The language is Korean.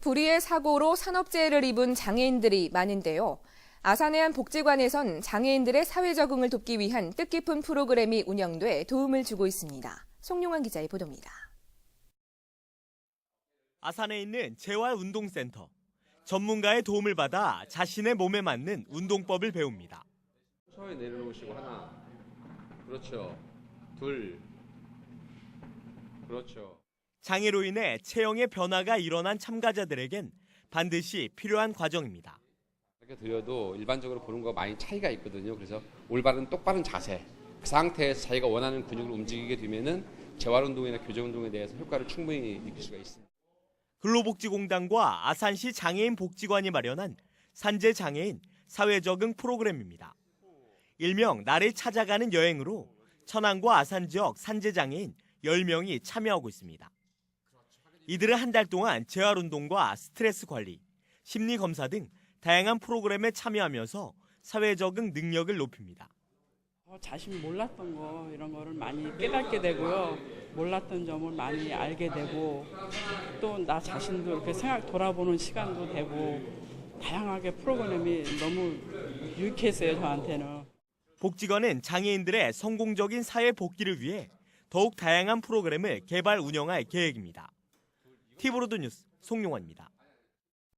불의의 사고로 산업재해를 입은 장애인들이 많은데요. 아산의 한 복지관에선 장애인들의 사회 적응을 돕기 위한 뜻깊은 프로그램이 운영돼 도움을 주고 있습니다. 송용환 기자의 보도입니다. 아산에 있는 재활운동센터. 전문가의 도움을 받아 자신의 몸에 맞는 운동법을 배웁니다. 서에 내려놓으시고 하나 그렇죠 둘 그렇죠 장애로 인해 체형의 변화가 일어난 참가자들에겐 반드시 필요한 과정입니다. 이렇게 드려도 일반적으로 보는 거 많이 차이가 있거든요 그래서 올바른 똑바른 자세 그 상태에서 자기가 원하는 근육을 움직이게 되면은 재활 운동이나 교정 운동에 대해서 효과를 충분히 느낄 수가 있습니다 근로복지공단과 아산시 장애인 복지관이 마련한 산재 장애인 사회 적응 프로그램입니다. 일명 나를 찾아가는 여행으로 천안과 아산 지역 산재 장애인 10명이 참여하고 있습니다. 이들은 한 달 동안 재활 운동과 스트레스 관리, 심리 검사 등 다양한 프로그램에 참여하면서 사회 적응 능력을 높입니다. 어, 자신 몰랐던 거 이런 거를 많이 깨닫게 되고요. 몰랐던 점을 많이 알게 되고 또 나 자신도 이렇게 생각 돌아보는 시간도 되고 다양하게 프로그램이 너무 유익했어요 저한테는. 복지관은 장애인들의 성공적인 사회 복귀를 위해 더욱 다양한 프로그램을 개발 운영할 계획입니다. 티브로드 뉴스 송용환입니다.